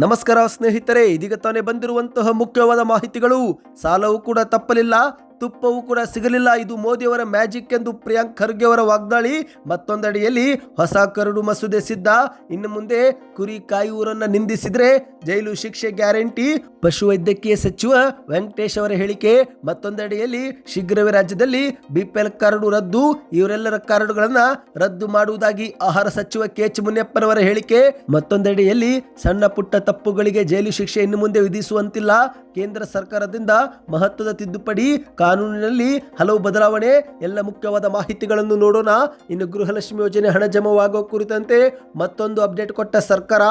ನಮಸ್ಕಾರ ಸ್ನೇಹಿತರೆ ಇದೀಗ ತಾನೇ ಬಂದಿರುವಂತಹ ಮುಖ್ಯವಾದ ಮಾಹಿತಿಗಳು. ಸಾಲವು ಕೂಡ ತಪ್ಪಲಿಲ್ಲ. ತುಪ್ಪವೂ ಕೂಡ ಸಿಗಲಿಲ್ಲ. ಇದು ಮೋದಿಯವರ ಮ್ಯಾಜಿಕ್ ಎಂದು ಪ್ರಿಯಾಂಕ್ ಖರ್ಗೆ ಅವರ ವಾಗ್ದಾಳಿ. ಮತ್ತೊಂದಡಿಯಲ್ಲಿ ಹೊಸ ಕರಡು ಮಸೂದೆ ಸಿದ್ಧ. ಇನ್ನು ಮುಂದೆ ಕುರಿ ಕಾಯುವರನ್ನ ನಿಂದಿಸಿದ್ರೆ ಜೈಲು ಶಿಕ್ಷೆ ಗ್ಯಾರಂಟಿ. ಪಶುವೈದ್ಯಕೀಯ ಸಚಿವ ವೆಂಕಟೇಶ್ ಅವರ ಹೇಳಿಕೆ. ಮತ್ತೊಂದಡಿಯಲ್ಲಿ ಶೀಘ್ರವೇ ರಾಜ್ಯದಲ್ಲಿ ಬಿಪಿಎಲ್ ಕಾರ್ಡು ರದ್ದು. ಇವರೆಲ್ಲರ ಕಾರ್ಡುಗಳನ್ನ ರದ್ದು ಮಾಡುವುದಾಗಿ ಆಹಾರ ಸಚಿವ ಕೆ ಎಚ್ ಮುನಿಯಪ್ಪನವರ ಹೇಳಿಕೆ. ಮತ್ತೊಂದೆಡೆಯಲ್ಲಿ ಸಣ್ಣ ಪುಟ್ಟ ತಪ್ಪುಗಳಿಗೆ ಜೈಲು ಶಿಕ್ಷೆ ಇನ್ನು ಮುಂದೆ ವಿಧಿಸುವಂತಿಲ್ಲ. ಕೇಂದ್ರ ಸರ್ಕಾರದಿಂದ ಮಹತ್ವದ ತಿದ್ದುಪಡಿ ಕಾನೂನಿನಲ್ಲಿ ಹಲವು ಬದಲಾವಣೆ, ಎಲ್ಲ ಮುಖ್ಯವಾದ ಮಾಹಿತಿಗಳನ್ನು ನೋಡೋಣ. ಇನ್ನು ಗೃಹಲಕ್ಷ್ಮಿ ಯೋಜನೆ ಹಣ ಜಮವಾಗೋ ಕುರಿತಂತೆ ಮತ್ತೊಂದು ಅಪ್ಡೇಟ್ ಕೊಟ್ಟ ಸರ್ಕಾರ,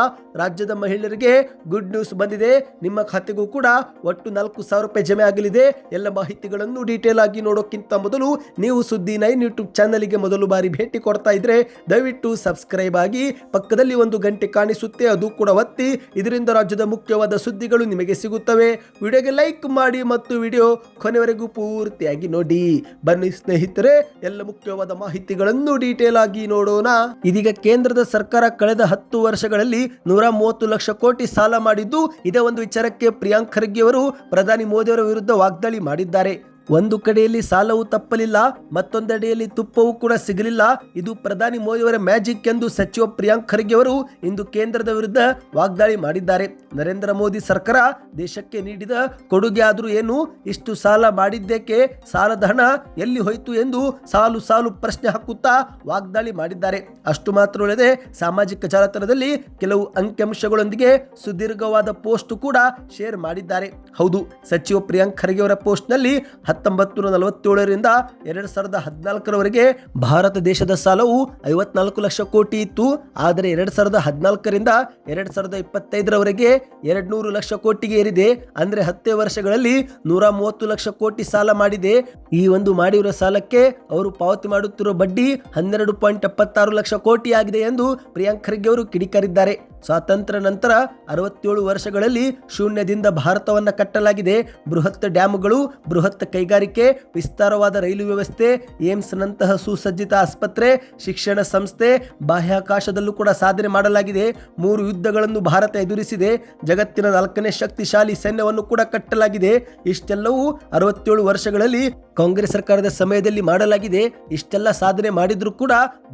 ರಾಜ್ಯದ ಮಹಿಳೆಯರಿಗೆ ಗುಡ್ ನ್ಯೂಸ್ ಬಂದಿದೆ. ನಿಮ್ಮ ಖಾತೆಗೂ ಕೂಡ ಒಟ್ಟು ನಾಲ್ಕು ಸಾವಿರ ರೂಪಾಯಿ ಜಮೆ ಆಗಲಿದೆ. ಎಲ್ಲ ಮಾಹಿತಿಗಳನ್ನು ಡೀಟೇಲ್ ಆಗಿ ನೋಡೋಕ್ಕಿಂತ ಮೊದಲು ನೀವು ಸುದ್ದಿ ನೈನ್ ಯೂಟ್ಯೂಬ್ ಚಾನಲ್ಗೆ ಮೊದಲು ಬಾರಿ ಭೇಟಿ ಕೊಡ್ತಾ ಇದ್ರೆ ದಯವಿಟ್ಟು ಸಬ್ಸ್ಕ್ರೈಬ್ ಆಗಿ ಪಕ್ಕದಲ್ಲಿ ಒಂದು ಗಂಟೆ ಕಾಣಿಸುತ್ತೆ, ಅದು ಕೂಡ ಒತ್ತಿ. ಇದರಿಂದ ರಾಜ್ಯದ ಮುಖ್ಯವಾದ ಸುದ್ದಿಗಳು ನಿಮಗೆ ಸಿಗುತ್ತವೆ. ವಿಡಿಯೋಗೆ ಲೈಕ್ ಮಾಡಿ ಮತ್ತು ವಿಡಿಯೋ ಕೊನೆವರೆಗೂ ಪೂರ್ತಿಯಾಗಿ ನೋಡಿ. ಬನ್ನಿ ಸ್ನೇಹಿತರೆ, ಎಲ್ಲ ಮುಖ್ಯವಾದ ಮಾಹಿತಿಗಳನ್ನು ಡೀಟೇಲ್ ಆಗಿ ನೋಡೋಣ. ಇದೀಗ ಕೇಂದ್ರದ ಸರ್ಕಾರ ಕಳೆದ ಹತ್ತು ವರ್ಷಗಳಲ್ಲಿ ನೂರ ಮೂವತ್ತು ಲಕ್ಷ ಕೋಟಿ ಸಾಲ ಮಾಡಿದ್ದು, ಇದೇ ಒಂದು ವಿಚಾರಕ್ಕೆ ಪ್ರಿಯಾಂಕ್ ಖರ್ಗೆ ಅವರು ಪ್ರಧಾನಿ ಮೋದಿಯವರ ವಿರುದ್ಧ ವಾಗ್ದಾಳಿ ಮಾಡಿದ್ದಾರೆ. ಒಂದು ಕಡೆಯಲ್ಲಿ ಸಾಲವು ತಪ್ಪಲಿಲ್ಲ, ಮತ್ತೊಂದೆಡೆಯಲ್ಲಿ ತುಪ್ಪವೂ ಕೂಡ ಸಿಗಲಿಲ್ಲ. ಇದು ಪ್ರಧಾನಿ ಮೋದಿಯವರ ಮ್ಯಾಜಿಕ್ ಎಂದು ಸಚಿವ ಪ್ರಿಯಾಂಕ್ ಖರ್ಗೆ ಅವರು ಇಂದು ಕೇಂದ್ರದ ವಿರುದ್ಧ ವಾಗ್ದಾಳಿ ಮಾಡಿದ್ದಾರೆ. ನರೇಂದ್ರ ಮೋದಿ ಸರ್ಕಾರ ದೇಶಕ್ಕೆ ನೀಡಿದ ಕೊಡುಗೆ ಆದರೂ ಏನು? ಇಷ್ಟು ಸಾಲ ಮಾಡಿದ್ದೇಕೆ? ಸಾಲದ ಹಣ ಎಲ್ಲಿ ಹೋಯಿತು ಎಂದು ಸಾಲು ಸಾಲು ಪ್ರಶ್ನೆ ಹಾಕುತ್ತಾ ವಾಗ್ದಾಳಿ ಮಾಡಿದ್ದಾರೆ. ಅಷ್ಟು ಮಾತ್ರವಲ್ಲದೆ ಸಾಮಾಜಿಕ ಜಾಲತಾಣದಲ್ಲಿ ಕೆಲವು ಅಂಕಿಅಂಶಗಳೊಂದಿಗೆ ಸುದೀರ್ಘವಾದ ಪೋಸ್ಟ್ ಕೂಡ ಶೇರ್ ಮಾಡಿದ್ದಾರೆ. ಹೌದು, ಸಚಿವ ಪ್ರಿಯಾಂಕ್ ಖರ್ಗೆ ಅವರ ಪೋಸ್ಟ್ನಲ್ಲಿ ಹತ್ತೊಂಬತ್ತು ನೂರ ನಲವತ್ತೇಳರಿಂದ ಎರಡು ಸಾವಿರದ ಹದಿನಾಲ್ಕರವರೆಗೆ ಭಾರತ ದೇಶದ ಸಾಲವು ಐವತ್ನಾಲ್ಕು ಲಕ್ಷ ಕೋಟಿ ಇತ್ತು. ಆದರೆ ಎರಡು ಸಾವಿರದ ಹದಿನಾಲ್ಕರಿಂದ ಎರಡು ಸಾವಿರದ ಇಪ್ಪತ್ತೈದರವರೆಗೆ ಎರಡು ನೂರು ಲಕ್ಷ ಕೋಟಿಗೆ ಏರಿದೆ. ಅಂದ್ರೆ ಹತ್ತೇ ವರ್ಷಗಳಲ್ಲಿ ನೂರ ಮೂವತ್ತು ಲಕ್ಷ ಕೋಟಿ ಸಾಲ ಮಾಡಿದೆ. ಈ ಒಂದು ಮಾಡಿರುವ ಸಾಲಕ್ಕೆ ಅವರು ಪಾವತಿ ಮಾಡುತ್ತಿರುವ ಬಡ್ಡಿ ಹನ್ನೆರಡು ಪಾಯಿಂಟ್ ಎಪ್ಪತ್ತಾರು ಲಕ್ಷ ಕೋಟಿ ಆಗಿದೆ ಎಂದು ಪ್ರಿಯಾಂಕ್ ಖರ್ಗೆ ಅವರು ಕಿಡಿಕಾರಿದ್ದಾರೆ. ಸ್ವಾತಂತ್ರ್ಯ ನಂತರ ಅರವತ್ತೇಳು ವರ್ಷಗಳಲ್ಲಿ ಶೂನ್ಯದಿಂದ ಭಾರತವನ್ನ ಕಟ್ಟಲಾಗಿದೆ. ಬೃಹತ್ ಡ್ಯಾಮ್ಗಳು, ಬೃಹತ್ ಕೈಗಾರಿಕೆ, ವಿಸ್ತಾರವಾದ ರೈಲು ವ್ಯವಸ್ಥೆ ಏಮ್ಸ್ ನಂತಹ ಸುಸಜ್ಜಿತ ಆಸ್ಪತ್ರೆ, ಶಿಕ್ಷಣ ಸಂಸ್ಥೆ, ಬಾಹ್ಯಾಕಾಶದಲ್ಲೂ ಕೂಡ ಸಾಧನೆ ಮಾಡಲಾಗಿದೆ. ಮೂರು ಯುದ್ಧಗಳನ್ನು ಭಾರತ ಎದುರಿಸಿದೆ. ಜಗತ್ತಿನ ನಾಲ್ಕನೇ ಶಕ್ತಿಶಾಲಿ ಸೈನ್ಯವನ್ನು ಕೂಡ ಕಟ್ಟಲಾಗಿದೆ. ಇಷ್ಟೆಲ್ಲವೂ ಅರವತ್ತೇಳು ವರ್ಷಗಳಲ್ಲಿ ಕಾಂಗ್ರೆಸ್ ಸರ್ಕಾರದ ಸಮಯದಲ್ಲಿ ಮಾಡಲಾಗಿದೆ. ಇಷ್ಟೆಲ್ಲ ಸಾಧನೆ ಮಾಡಿದರೂ ಕೂಡ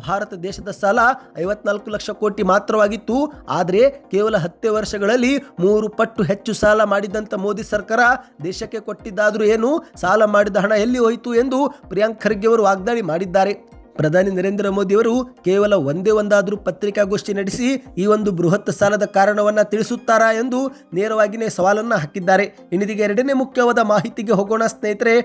ಭಾರತ ದೇಶದ ಸಾಲ ಐವತ್ನಾಲ್ಕು ಲಕ್ಷ ಕೋಟಿ ಮಾತ್ರವಾಗಿತ್ತು. ಆದರೆ ಕೇವಲ ಹತ್ತೇ ವರ್ಷಗಳಲ್ಲಿ ಮೂರು ಪಟ್ಟು ಹೆಚ್ಚು ಸಾಲ ಮಾಡಿದಂಥ ಮೋದಿ ಸರ್ಕಾರ ದೇಶಕ್ಕೆ ಕೊಟ್ಟಿದ್ದಾದರೂ ಏನು ಸಾಲ ಮಾಡಿದ ಹಣ ಎಲ್ಲಿ ಹೋಯಿತು ಎಂದು ಪ್ರಿಯಾಂಕ್ ಖರ್ಗೆ ಅವರು ವಾಗ್ದಾಳಿ ಮಾಡಿದ್ದಾರೆ. ಪ್ರಧಾನಿ ನರೇಂದ್ರ ಮೋದಿ ಅವರು ಕೇವಲ ಒಂದೇ ಒಂದಾದರೂ ಪತ್ರಿಕಾಗೋಷ್ಠಿ ನಡೆಸಿ ಈ ಒಂದು ಬೃಹತ್ ಸಾಲದ ಕಾರಣವನ್ನು ತಿಳಿಸುತ್ತಾರಾ ಎಂದು ನೇರವಾಗಿಯೇ ಸವಾಲನ್ನು ಹಾಕಿದ್ದಾರೆ. ಇನ್ನಿದಿಗೆ ಎರಡನೇ ಮುಖ್ಯವಾದ ಮಾಹಿತಿಗೆ ಹೋಗೋಣ ಸ್ನೇಹಿತರೆ.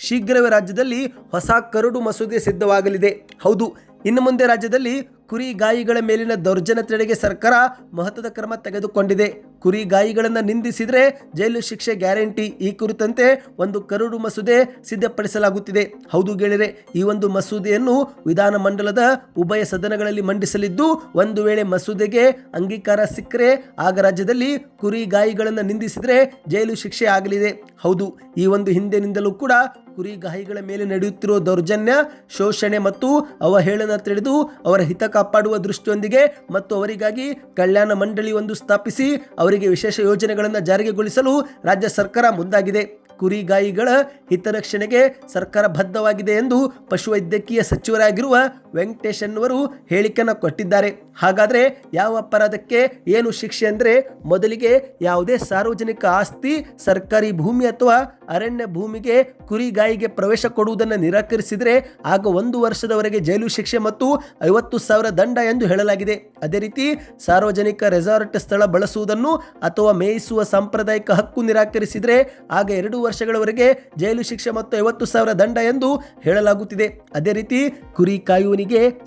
ಶೀಘ್ರವೇ ರಾಜ್ಯದಲ್ಲಿ ಹೊಸ ಕರಡು ಮಸೂದೆ ಸಿದ್ಧವಾಗಲಿದೆ. ಹೌದು, ಇನ್ನು ಮುಂದೆ ರಾಜ್ಯದಲ್ಲಿ ಕುರಿ ಗಾಯಿಗಳ ಮೇಲಿನ ದೌರ್ಜನ್ಯ ತಡೆಗೆ ಸರ್ಕಾರ ಮಹತ್ವದ ಕ್ರಮ ತೆಗೆದುಕೊಂಡಿದೆ. ಕುರಿಗಾಯಿಗಳನ್ನು ನಿಂದಿಸಿದರೆ ಜೈಲು ಶಿಕ್ಷೆ ಗ್ಯಾರಂಟಿ ಈ ಕುರಿತಂತೆ ಒಂದು ಕರಡು ಮಸೂದೆ ಸಿದ್ಧಪಡಿಸಲಾಗುತ್ತಿದೆ. ಹೌದು ಗೆಳೆಯರೆ, ಈ ಒಂದು ಮಸೂದೆಯನ್ನು ವಿಧಾನಮಂಡಲದ ಉಭಯ ಸದನಗಳಲ್ಲಿ ಮಂಡಿಸಲಿದ್ದು, ಒಂದು ವೇಳೆ ಮಸೂದೆಗೆ ಅಂಗೀಕಾರ ಸಿಕ್ಕರೆ ಆಗ ರಾಜ್ಯದಲ್ಲಿ ಕುರಿ ಗಾಯಿಗಳನ್ನು ನಿಂದಿಸಿದ್ರೆ ಜೈಲು ಶಿಕ್ಷೆ ಆಗಲಿದೆ. ಹೌದು, ಈ ಒಂದು ಹಿಂದಿನಿಂದಲೂ ಕೂಡ ಕುರಿಗಾಯಿಗಳ ಮೇಲೆ ನಡೆಯುತ್ತಿರುವ ದೌರ್ಜನ್ಯ, ಶೋಷಣೆ ಮತ್ತು ಅವಹೇಳನ ತಿಳಿದು ಅವರ ಹಿತ ಕಾಪಾಡುವ ದೃಷ್ಟಿಯೊಂದಿಗೆ ಮತ್ತು ಅವರಿಗಾಗಿ ಕಲ್ಯಾಣ ಮಂಡಳಿ ಒಂದು ಸ್ಥಾಪಿಸಿ ಅವರಿಗೆ ವಿಶೇಷ ಯೋಜನೆಗಳನ್ನು ಜಾರಿಗೆಗೊಳಿಸಲು ರಾಜ್ಯ ಸರ್ಕಾರ ಮುಂದಾಗಿದೆ. ಕುರಿಗಾಯಿಗಳ ಹಿತರಕ್ಷಣೆಗೆ ಸರ್ಕಾರ ಬದ್ಧವಾಗಿದೆ ಎಂದು ಪಶುವೈದ್ಯಕೀಯ ಸಚಿವರಾಗಿರುವ ವೆಂಕಟೇಶ್ ಅವರು ಹೇಳಿಕೆಯನ್ನು ಕೊಟ್ಟಿದ್ದಾರೆ. ಹಾಗಾದರೆ ಯಾವ ಅಪರಾಧಕ್ಕೆ ಏನು ಶಿಕ್ಷೆ ಅಂದರೆ ಮೊದಲಿಗೆ ಯಾವುದೇ ಸಾರ್ವಜನಿಕ ಆಸ್ತಿ, ಸರ್ಕಾರಿ ಭೂಮಿ ಅಥವಾ ಅರಣ್ಯ ಭೂಮಿಗೆ ಕುರಿಗಾಯಿಗೆ ಪ್ರವೇಶ ಕೊಡುವುದನ್ನು ನಿರಾಕರಿಸಿದರೆ ಆಗ ಒಂದು ವರ್ಷದವರೆಗೆ ಜೈಲು ಶಿಕ್ಷೆ ಮತ್ತು ಐವತ್ತು ಸಾವಿರ ದಂಡ ಎಂದು ಹೇಳಲಾಗಿದೆ. ಅದೇ ರೀತಿ ಸಾರ್ವಜನಿಕ ರೆಸಾರ್ಟ್ ಸ್ಥಳ ಬಳಸುವುದನ್ನು ಅಥವಾ ಮೇಯಿಸುವ ಸಾಂಪ್ರದಾಯಿಕ ಹಕ್ಕು ನಿರಾಕರಿಸಿದರೆ ಆಗ ಎರಡು ವರ್ಷಗಳವರೆಗೆ ಜೈಲು ಶಿಕ್ಷೆ ಮತ್ತು ಐವತ್ತು ಸಾವಿರ ದಂಡ ಎಂದು ಹೇಳಲಾಗುತ್ತಿದೆ. ಅದೇ ರೀತಿ ಕುರಿ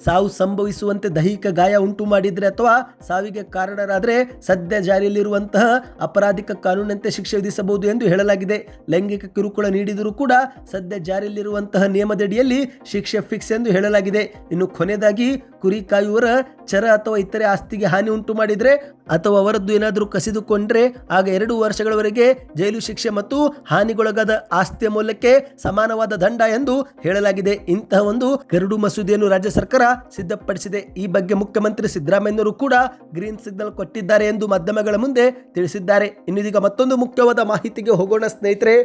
ಸಾವು ಸಂಭವಿಸುವಂತೆ ದೈಹಿಕ ಗಾಯ ಉಂಟು ಮಾಡಿದ್ರೆ ಅಥವಾ ಸಾವಿಗೆ ಕಾರಣರಾದರೆ ಸದ್ಯ ಜಾರಿಯಲ್ಲಿರುವಂತಹ ಅಪರಾಧಿಕ ಕಾನೂನಂತೆ ಶಿಕ್ಷೆ ವಿಧಿಸಬಹುದು ಎಂದು ಹೇಳಲಾಗಿದೆ. ಲೈಂಗಿಕ ಕಿರುಕುಳ ನೀಡಿದರೂ ಕೂಡ ಸದ್ಯ ಜಾರಿಯಲ್ಲಿರುವಂತಹ ನಿಯಮದಡಿಯಲ್ಲಿ ಶಿಕ್ಷೆ ಫಿಕ್ಸ್ ಎಂದು ಹೇಳಲಾಗಿದೆ. ಇನ್ನು ಕೊನೆಯದಾಗಿ ಕುರಿ ಕಾಯುವರ ಚರ ಅಥವಾ ಇತರೆ ಆಸ್ತಿಗೆ ಹಾನಿ ಉಂಟು ಮಾಡಿದರೆ ಅಥವಾ ಅವರದ್ದು ಏನಾದರೂ ಕಸಿದುಕೊಂಡ್ರೆ ಆಗ ಎರಡು ವರ್ಷಗಳವರೆಗೆ ಜೈಲು ಶಿಕ್ಷೆ ಮತ್ತು ಹಾನಿಗೊಳಗಾದ ಆಸ್ತಿಯ ಮೌಲ್ಯಕ್ಕೆ ಸಮಾನವಾದ ದಂಡ ಎಂದು ಹೇಳಲಾಗಿದೆ. ಇಂತಹ ಒಂದು ಕರಡು ಮಸೂದೆಯನ್ನು ರಾಜ್ಯ ಸರ್ಕಾರ ಸಿದ್ಧಪಡಿಸಿದೆ. ಈ ಬಗ್ಗೆ ಮುಖ್ಯಮಂತ್ರಿ ಸಿದ್ದರಾಮಯ್ಯನವರು ಕೂಡ ಗ್ರೀನ್ ಸಿಗ್ನಲ್ ಕೊಟ್ಟಿದ್ದಾರೆ ಎಂದು ಮಾಧ್ಯಮಗಳ ಮುಂದೆ ತಿಳಿಸಿದ್ದಾರೆ. ಇನ್ನಿದೀಗ ಮತ್ತೊಂದು ಮುಖ್ಯವಾದ ಮಾಹಿತಿಗೆ ಹೋಗೋಣ ಸ್ನೇಹಿತರೆ.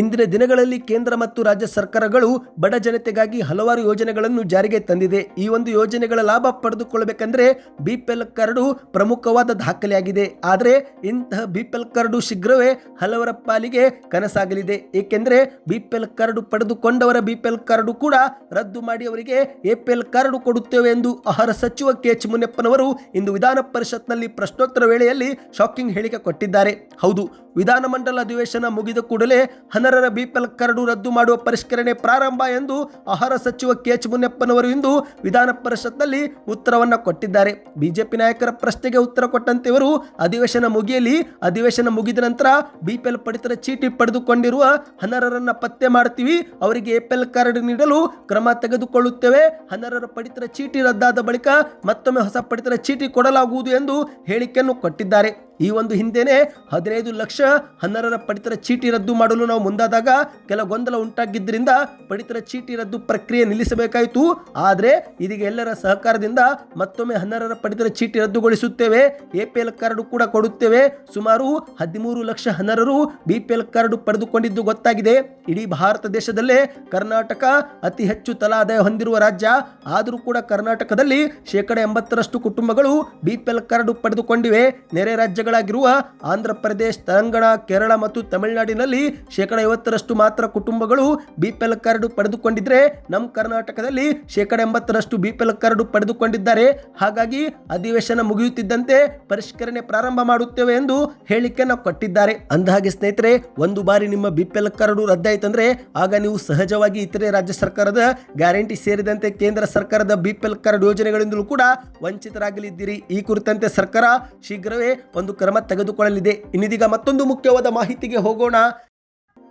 ಇಂದಿನ ದಿನಗಳಲ್ಲಿ ಕೇಂದ್ರ ಮತ್ತು ರಾಜ್ಯ ಸರ್ಕಾರಗಳು ಬಡ ಜನತೆಗಾಗಿ ಹಲವಾರು ಯೋಜನೆಗಳನ್ನು ಜಾರಿಗೆ ತಂದಿದೆ. ಈ ಒಂದು ಯೋಜನೆಗಳ ಲಾಭ ಪಡೆದುಕೊಳ್ಳಬೇಕಂದ್ರೆ ಬಿಪಿಎಲ್ ಕಾರ್ಡು ಪ್ರಮುಖವಾದ ದಾಖಲೆಯಾಗಿದೆ. ಆದರೆ ಇಂತಹ ಬಿಪಿಎಲ್ ಕಾರ್ಡು ಶೀಘ್ರವೇ ಹಲವರ ಪಾಲಿಗೆ ಕನಸಾಗಲಿದೆ. ಏಕೆಂದರೆ ಬಿಪಿಎಲ್ ಕಾರ್ಡು ಪಡೆದುಕೊಂಡವರ ಬಿಪಿಎಲ್ ಕಾರ್ಡು ಕೂಡ ರದ್ದು ಮಾಡಿ ಅವರಿಗೆ ಎಪಿಎಲ್ ಕಾರ್ಡು ಕೊಡುತ್ತೇವೆ ಎಂದು ಆಹಾರ ಸಚಿವ ಕೆ ಎಚ್ ಮುನಿಯಪ್ಪನವರು ಇಂದು ವಿಧಾನ ಪರಿಷತ್ನಲ್ಲಿ ಪ್ರಶ್ನೋತ್ತರ ವೇಳೆಯಲ್ಲಿ ಶಾಕಿಂಗ್ ಹೇಳಿಕೆ ಕೊಟ್ಟಿದ್ದಾರೆ. ಹೌದು, ವಿಧಾನಮಂಡಲ ಅಧಿವೇಶನ ಮುಗಿದ ಕೂಡಲೇ ಅನರ್ಹರ ಬಿಪಿಎಲ್ ಕಾರ್ಡು ರದ್ದು ಮಾಡುವ ಪರಿಷ್ಕರಣೆ ಪ್ರಾರಂಭ ಎಂದು ಆಹಾರ ಸಚಿವ ಕೆ ಎಚ್ ಮುನಿಯಪ್ಪನವರು ಇಂದು ವಿಧಾನ ಪರಿಷತ್ನಲ್ಲಿ ಉತ್ತರವನ್ನು ಕೊಟ್ಟಿದ್ದಾರೆ. ಬಿಜೆಪಿ ನಾಯಕರ ಪ್ರಶ್ನೆಗೆ ಉತ್ತರ ಕೊಟ್ಟಂತೆ ಇವರು ಅಧಿವೇಶನ ಮುಗಿಯಲಿ, ಅಧಿವೇಶನ ಮುಗಿದ ನಂತರ ಬಿಪಿಎಲ್ ಪಡಿತರ ಚೀಟಿ ಪಡೆದುಕೊಂಡಿರುವ ಹನರರನ್ನು ಪತ್ತೆ ಮಾಡ್ತೀವಿ, ಅವರಿಗೆ ಎಪಿಎಲ್ ಕಾರ್ಡ್ ನೀಡಲು ಕ್ರಮ ತೆಗೆದುಕೊಳ್ಳುತ್ತೇವೆ, ಹನರರ ಪಡಿತರ ಚೀಟಿ ರದ್ದಾದ ಬಳಿಕ ಮತ್ತೊಮ್ಮೆ ಹೊಸ ಪಡಿತರ ಚೀಟಿ ಕೊಡಲಾಗುವುದು ಎಂದು ಹೇಳಿಕೆಯನ್ನು ಕೊಟ್ಟಿದ್ದಾರೆ. ಈ ಒಂದು ಹಿಂದೆನೆ ಹದಿನೈದು ಲಕ್ಷ ಹನ್ನರರ ಪಡಿತರ ಚೀಟಿ ರದ್ದು ಮಾಡಲು ನಾವು ಮುಂದಾದಾಗ ಕೆಲ ಗೊಂದಲ ಉಂಟಾಗಿದ್ದರಿಂದ ಪಡಿತರ ಚೀಟಿ ರದ್ದು ಪ್ರಕ್ರಿಯೆ ನಿಲ್ಲಿಸಬೇಕಾಯಿತು. ಆದರೆ ಇದೀಗ ಎಲ್ಲರ ಸಹಕಾರದಿಂದ ಮತ್ತೊಮ್ಮೆ ಹನ್ನರರ ಪಡಿತರ ಚೀಟಿ ರದ್ದುಗೊಳಿಸುತ್ತೇವೆ. ಎಪಿಎಲ್ ಕಾರ್ಡು ಕೂಡ ಕೊಡುತ್ತೇವೆ. ಸುಮಾರು ಹದಿಮೂರು ಲಕ್ಷ ಹನ್ನರರು ಬಿಪಿಎಲ್ ಕಾರ್ಡು ಪಡೆದುಕೊಂಡಿದ್ದು ಗೊತ್ತಾಗಿದೆ. ಇಡೀ ಭಾರತ ದೇಶದಲ್ಲೇ ಕರ್ನಾಟಕ ಅತಿ ಹೆಚ್ಚು ತಲಾದಾಯ ಹೊಂದಿರುವ ರಾಜ್ಯ. ಆದರೂ ಕೂಡ ಕರ್ನಾಟಕದಲ್ಲಿ ಶೇಕಡ ಎಂಬತ್ತರಷ್ಟು ಕುಟುಂಬಗಳು ಬಿಪಿಎಲ್ ಕಾರ್ಡು ಪಡೆದುಕೊಂಡಿವೆ. ನೆರೆ ರಾಜ್ಯಗಳಾಗಿರುವ ಆಂಧ್ರ ಪ್ರದೇಶ್, ತೆಲಂಗಾಣ, ಕೇರಳ ಮತ್ತು ತಮಿಳುನಾಡಿನಲ್ಲಿ ಶೇಕಡ ಐವತ್ತರಷ್ಟು ಮಾತ್ರ ಕುಟುಂಬಗಳು ಬಿಪಿಎಲ್ ಕಾರ್ಡ್ ಪಡೆದುಕೊಂಡಿದ್ರೆ ನಮ್ಮ ಕರ್ನಾಟಕದಲ್ಲಿ ಶೇಕಡ ಎಂಬತ್ತರಷ್ಟು ಬಿಪಿಎಲ್ ಕಾರ್ಡ್ ಪಡೆದುಕೊಂಡಿದ್ದಾರೆ. ಹಾಗಾಗಿ ಅಧಿವೇಶನ ಮುಗಿಯುತ್ತಿದ್ದಂತೆ ಪರಿಷ್ಕರಣೆ ಪ್ರಾರಂಭ ಮಾಡುತ್ತೇವೆ ಎಂದು ಹೇಳಿಕೆಯನ್ನು ಕೊಟ್ಟಿದ್ದಾರೆ. ಅಂದಹಾಗೆ ಸ್ನೇಹಿತರೆ, ಒಂದು ಬಾರಿ ನಿಮ್ಮ ಬಿಪಿಎಲ್ ಕಾರ್ಡು ರದ್ದಾಯಿತಂದ್ರೆ ಆಗ ನೀವು ಸಹಜವಾಗಿ ಇತರೆ ರಾಜ್ಯ ಸರ್ಕಾರದ ಗ್ಯಾರಂಟಿ ಸೇರಿದಂತೆ ಕೇಂದ್ರ ಸರ್ಕಾರದ ಬಿಪಿಎಲ್ ಕಾರ್ಡ್ ಯೋಜನೆಗಳಿಂದಲೂ ಕೂಡ ವಂಚಿತರಾಗಲಿದ್ದೀರಿ. ಈ ಕುರಿತಂತೆ ಸರ್ಕಾರ ಶೀಘ್ರವೇ ಒಂದು ಕ್ರಮ ತೆಗೆದುಕೊಳ್ಳಲಿದೆ. ಇನ್ನಿದೀಗ ಮತ್ತೊಂದು ಮುಖ್ಯವಾದ ಮಾಹಿತಿಗೆ ಹೋಗೋಣ.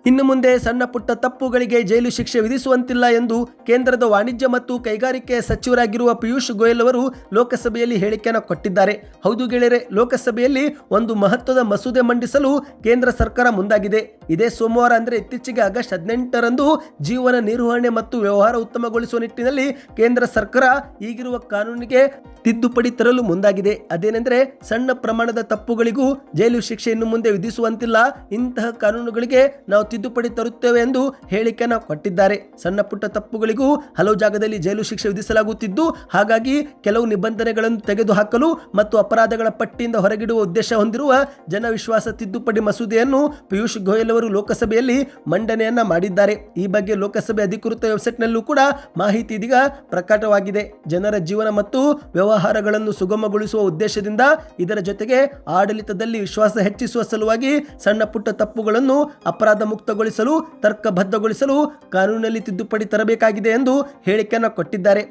ಇನ್ನು ಮುಂದೆ ಸಣ್ಣ ಪುಟ್ಟ ತಪ್ಪುಗಳಿಗೆ ಜೈಲು ಶಿಕ್ಷೆ ವಿಧಿಸುವಂತಿಲ್ಲ ಎಂದು ಕೇಂದ್ರದ ವಾಣಿಜ್ಯ ಮತ್ತು ಕೈಗಾರಿಕೆ ಸಚಿವರಾಗಿರುವ ಪಿಯೂಷ್ ಗೋಯಲ್ ಅವರು ಲೋಕಸಭೆಯಲ್ಲಿ ಹೇಳಿಕೆಯನ್ನು ಕೊಟ್ಟಿದ್ದಾರೆ. ಹೌದು ಗೆಳೆಯರೆ, ಲೋಕಸಭೆಯಲ್ಲಿ ಒಂದು ಮಹತ್ವದ ಮಸೂದೆ ಮಂಡಿಸಲು ಕೇಂದ್ರ ಸರ್ಕಾರ ಮುಂದಾಗಿದೆ. ಇದೇ ಸೋಮವಾರ ಅಂದರೆ ಇತ್ತೀಚೆಗೆ ಆಗಸ್ಟ್ ಹದಿನೆಂಟರಂದು ಜೀವನ ನಿರ್ವಹಣೆ ಮತ್ತು ವ್ಯವಹಾರ ಉತ್ತಮಗೊಳಿಸುವ ನಿಟ್ಟಿನಲ್ಲಿ ಕೇಂದ್ರ ಸರ್ಕಾರ ಈಗಿರುವ ಕಾನೂನಿಗೆ ತಿದ್ದುಪಡಿ ತರಲು ಮುಂದಾಗಿದೆ. ಅದೇನೆಂದರೆ ಸಣ್ಣ ಪ್ರಮಾಣದ ತಪ್ಪುಗಳಿಗೂ ಜೈಲು ಶಿಕ್ಷೆ ಇನ್ನು ಮುಂದೆ ವಿಧಿಸುವಂತಿಲ್ಲ. ಇಂತಹ ಕಾನೂನುಗಳಿಗೆ ನಾವು ತಿದ್ದುಪಡಿ ತರುತ್ತೇವೆ ಎಂದು ಹೇಳಿಕೆಯನ್ನು ಕೊಟ್ಟಿದ್ದಾರೆ. ಸಣ್ಣ ಪುಟ್ಟ ತಪ್ಪುಗಳಿಗೂ ಹಲವು ಜಾಗದಲ್ಲಿ ಜೈಲು ಶಿಕ್ಷೆ ವಿಧಿಸಲಾಗುತ್ತಿದ್ದು, ಹಾಗಾಗಿ ಕೆಲವು ನಿಬಂಧನೆಗಳನ್ನು ತೆಗೆದುಹಾಕಲು ಮತ್ತು ಅಪರಾಧಗಳ ಪಟ್ಟಿಯಿಂದ ಹೊರಗಿಡುವ ಉದ್ದೇಶ ಹೊಂದಿರುವ ಜನವಿಶ್ವಾಸ ತಿದ್ದುಪಡಿ ಮಸೂದೆಯನ್ನು ಪಿಯೂಷ್ ಗೋಯಲ್ ಅವರು ಲೋಕಸಭೆಯಲ್ಲಿ ಮಂಡನೆಯನ್ನ ಮಾಡಿದ್ದಾರೆ. ಈ ಬಗ್ಗೆ ಲೋಕಸಭೆ ಅಧಿಕೃತ ವೆಬ್ಸೈಟ್ನಲ್ಲೂ ಕೂಡ ಮಾಹಿತಿ ಇದೀಗ ಪ್ರಕಟವಾಗಿದೆ. ಜನರ ಜೀವನ ಮತ್ತು ವ್ಯವಹಾರಗಳನ್ನು ಸುಗಮಗೊಳಿಸುವ ಉದ್ದೇಶದಿಂದ ಇದರ ಜೊತೆಗೆ ಆಡಳಿತದಲ್ಲಿ ವಿಶ್ವಾಸ ಹೆಚ್ಚಿಸುವ ಸಲುವಾಗಿ ಸಣ್ಣ ಪುಟ್ಟ ತಪ್ಪುಗಳನ್ನು ಅಪರಾಧ ಮುಕ್ತಗೊಳಿಸಲು ತರ್ಕಬದ್ಧಗೊಳಿಸಲು ಕಾನೂನಿನಲ್ಲಿ ತಿದ್ದುಪಡಿ ತರಬೇಕಾಗಿದೆ ಎಂದು ಹೇಳಿಕೆಯನ್ನು ಕೊಟ್ಟಿದ್ದಾರೆ.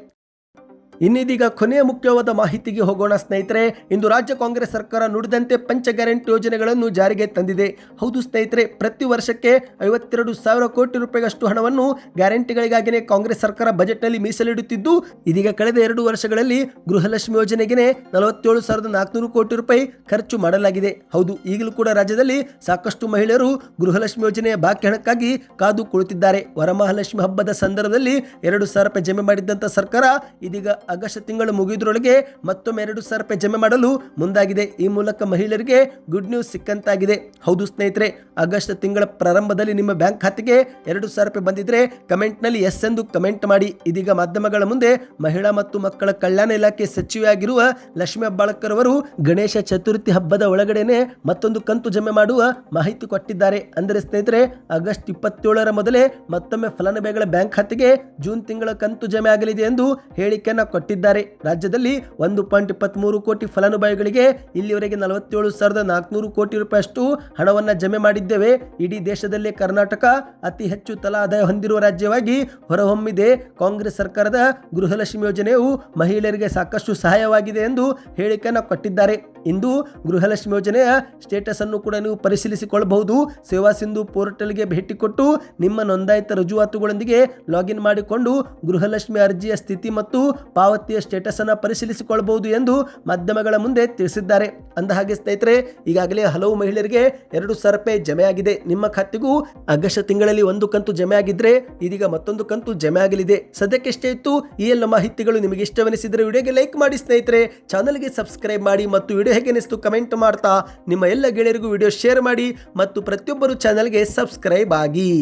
ಇನ್ನಿದೀಗ ಕೊನೆಯ ಮುಖ್ಯವಾದ ಮಾಹಿತಿಗೆ ಹೋಗೋಣ ಸ್ನೇಹಿತರೆ, ಇಂದು ರಾಜ್ಯ ಕಾಂಗ್ರೆಸ್ ಸರ್ಕಾರ ನುಡಿದಂತೆ ಪಂಚ ಗ್ಯಾರಂಟಿ ಯೋಜನೆಗಳನ್ನು ಜಾರಿಗೆ ತಂದಿದೆ. ಹೌದು ಸ್ನೇಹಿತರೆ, ಪ್ರತಿ ವರ್ಷಕ್ಕೆ ಐವತ್ತೆರಡು ಸಾವಿರ ಕೋಟಿ ರೂಪಾಯಿಗಷ್ಟು ಹಣವನ್ನು ಗ್ಯಾರಂಟಿಗಳಿಗಾಗಿಯೇ ಕಾಂಗ್ರೆಸ್ ಸರ್ಕಾರ ಬಜೆಟ್ನಲ್ಲಿ ಮೀಸಲಿಡುತ್ತಿದ್ದು, ಇದೀಗ ಕಳೆದ ಎರಡು ವರ್ಷಗಳಲ್ಲಿ ಗೃಹಲಕ್ಷ್ಮಿ ಯೋಜನೆಗೆ ನಲವತ್ತೇಳು ಸಾವಿರದ ನಾಲ್ಕುನೂರು ಕೋಟಿ ರೂಪಾಯಿ ಖರ್ಚು ಮಾಡಲಾಗಿದೆ. ಹೌದು, ಈಗಲೂ ಕೂಡ ರಾಜ್ಯದಲ್ಲಿ ಸಾಕಷ್ಟು ಮಹಿಳೆಯರು ಗೃಹಲಕ್ಷ್ಮಿ ಯೋಜನೆಯ ಬಾಕಿ ಹಣಕ್ಕಾಗಿ ಕಾದು ಕುಳಿತಿದ್ದಾರೆ. ವರಮಹಾಲಕ್ಷ್ಮಿ ಹಬ್ಬದ ಸಂದರ್ಭದಲ್ಲಿ ಎರಡು ಸಾವಿರ ರೂಪಾಯಿ ಜಮೆ ಮಾಡಿದ್ದಂಥ ಸರ್ಕಾರ ಇದೀಗ ಆಗಸ್ಟ್ ತಿಂಗಳು ಮುಗಿದ್ರೊಳಗೆ ಮತ್ತೊಮ್ಮೆ ಎರಡು ಸಾವಿರ ರೂಪಾಯಿ ಜಮೆ ಮಾಡಲು ಮುಂದಾಗಿದೆ. ಈ ಮೂಲಕ ಮಹಿಳೆಯರಿಗೆ ಗುಡ್ ನ್ಯೂಸ್ ಸಿಕ್ಕಂತಾಗಿದೆ. ಹೌದು ಸ್ನೇಹಿತರೆ, ಆಗಸ್ಟ್ ತಿಂಗಳ ಪ್ರಾರಂಭದಲ್ಲಿ ನಿಮ್ಮ ಬ್ಯಾಂಕ್ ಖಾತೆಗೆ ಎರಡು ಸಾವಿರ ರೂಪಾಯಿ ಬಂದಿದ್ರೆ ಕಮೆಂಟ್ನಲ್ಲಿ ಎಸ್ ಎಂದು ಕಮೆಂಟ್ ಮಾಡಿ. ಇದೀಗ ಮಾಧ್ಯಮಗಳ ಮುಂದೆ ಮಹಿಳಾ ಮತ್ತು ಮಕ್ಕಳ ಕಲ್ಯಾಣ ಇಲಾಖೆ ಸಚಿವೆಯಾಗಿರುವ ಲಕ್ಷ್ಮೀ ಅಬ್ಬಾಳ್ಕರ್ ಅವರು ಗಣೇಶ ಚತುರ್ಥಿ ಹಬ್ಬದ ಒಳಗಡೆನೆ ಮತ್ತೊಂದು ಕಂತು ಜಮೆ ಮಾಡುವ ಮಾಹಿತಿ ಕೊಟ್ಟಿದ್ದಾರೆ. ಅಂದರೆ ಸ್ನೇಹಿತರೆ, ಆಗಸ್ಟ್ ಇಪ್ಪತ್ತೇಳರ ಮೊದಲೇ ಮತ್ತೊಮ್ಮೆ ಫಲಾನುಭವಿಗಳ ಬ್ಯಾಂಕ್ ಖಾತೆಗೆ ಜೂನ್ ತಿಂಗಳ ಕಂತು ಜಮೆ ಆಗಲಿದೆ ಎಂದು ಹೇಳಿಕೆಯನ್ನು ಕೊಟ್ಟಿದ್ದಾರೆ. ರಾಜ್ಯದಲ್ಲಿ ಒಂದು ಪಾಯಿಂಟ್ ಇಪ್ಪತ್ಮೂರು ಕೋಟಿ ಫಲಾನುಭವಿಗಳಿಗೆ ಇಲ್ಲಿವರೆಗೆ ನಲವತ್ತೇಳು ಸಾವಿರದ ನಾಲ್ಕುನೂರು ಕೋಟಿ ರೂಪಾಯಿಯಷ್ಟು ಹಣವನ್ನು ಜಮೆ ಮಾಡಿದ್ದೇವೆ. ಇಡೀ ದೇಶದಲ್ಲೇ ಕರ್ನಾಟಕ ಅತಿ ಹೆಚ್ಚು ತಲಾ ಆದಾಯ ಹೊಂದಿರುವ ರಾಜ್ಯವಾಗಿ ಹೊರಹೊಮ್ಮಿದೆ. ಕಾಂಗ್ರೆಸ್ ಸರ್ಕಾರದ ಗೃಹಲಕ್ಷ್ಮಿ ಯೋಜನೆಯು ಮಹಿಳೆಯರಿಗೆ ಸಾಕಷ್ಟು ಸಹಾಯವಾಗಿದೆ ಎಂದು ಹೇಳಿಕೆಯನ್ನು ಕೊಟ್ಟಿದ್ದಾರೆ. ಇಂದು ಗೃಹಲಕ್ಷ್ಮಿ ಯೋಜನೆಯ ಸ್ಟೇಟಸ್ ಅನ್ನು ಕೂಡ ನೀವು ಪರಿಶೀಲಿಸಿಕೊಳ್ಳಬಹುದು. ಸೇವಾ ಸಿಂಧು ಪೋರ್ಟಲ್ಗೆ ಭೇಟಿ ಕೊಟ್ಟು ನಿಮ್ಮ ನೋಂದಾಯಿತ ರುಜುವಾತುಗಳೊಂದಿಗೆ ಲಾಗಿನ್ ಮಾಡಿಕೊಂಡು ಗೃಹಲಕ್ಷ್ಮಿ ಅರ್ಜಿಯ ಸ್ಥಿತಿ ಮತ್ತು ಪಾವತಿಯ ಸ್ಟೇಟಸ್ ಅನ್ನು ಪರಿಶೀಲಿಸಿಕೊಳ್ಳಬಹುದು ಎಂದು ಮಾಧ್ಯಮಗಳ ಮುಂದೆ ತಿಳಿಸಿದ್ದಾರೆ. ಅಂದಹಾಗೆ ಸ್ನೇಹಿತರೆ, ಈಗಾಗಲೇ ಹಲವು ಮಹಿಳೆಯರಿಗೆ ಎರಡು ಸಾವಿರ ರೂಪಾಯಿ ಜಮೆ ಆಗಿದೆ ನಿಮ್ಮ ಖಾತೆಗೂ ಆಗಸ್ಟ್ ತಿಂಗಳಲ್ಲಿ ಒಂದು ಕಂತು ಜಮೆ ಆಗಿದ್ರೆ ಇದೀಗ ಮತ್ತೊಂದು ಕಂತು ಜಮೆ ಆಗಲಿದೆ ಸದ್ಯಕ್ಕೆ ಇಷ್ಟೇ ಇತ್ತು, ಈ ಎಲ್ಲ ಮಾಹಿತಿಗಳು ನಿಮಗೆ ಇಷ್ಟವೆನಿಸಿದರೆ ವಿಡಿಯೋಗೆ ಲೈಕ್ ಮಾಡಿ ಸ್ನೇಹಿತರೆ. ಚಾನಲ್ಗೆ ಸಬ್ಸ್ಕ್ರೈಬ್ ಮಾಡಿ ಮತ್ತು ವಿಡಿಯೋ ಹೇಗೆ ಅನಿಸ್ತು ಕಮೆಂಟ್ ಮಾಡ್ತಾ ನಿಮ್ಮ ಎಲ್ಲ ಗೆಳೆಯರಿಗೂ ವಿಡಿಯೋ ಶೇರ್ ಮಾಡಿ ಮತ್ತು ಪ್ರತಿಯೊಬ್ಬರು ಚಾನಲ್ಗೆ ಸಬ್ಸ್ಕ್ರೈಬ್ ಆಗಿ.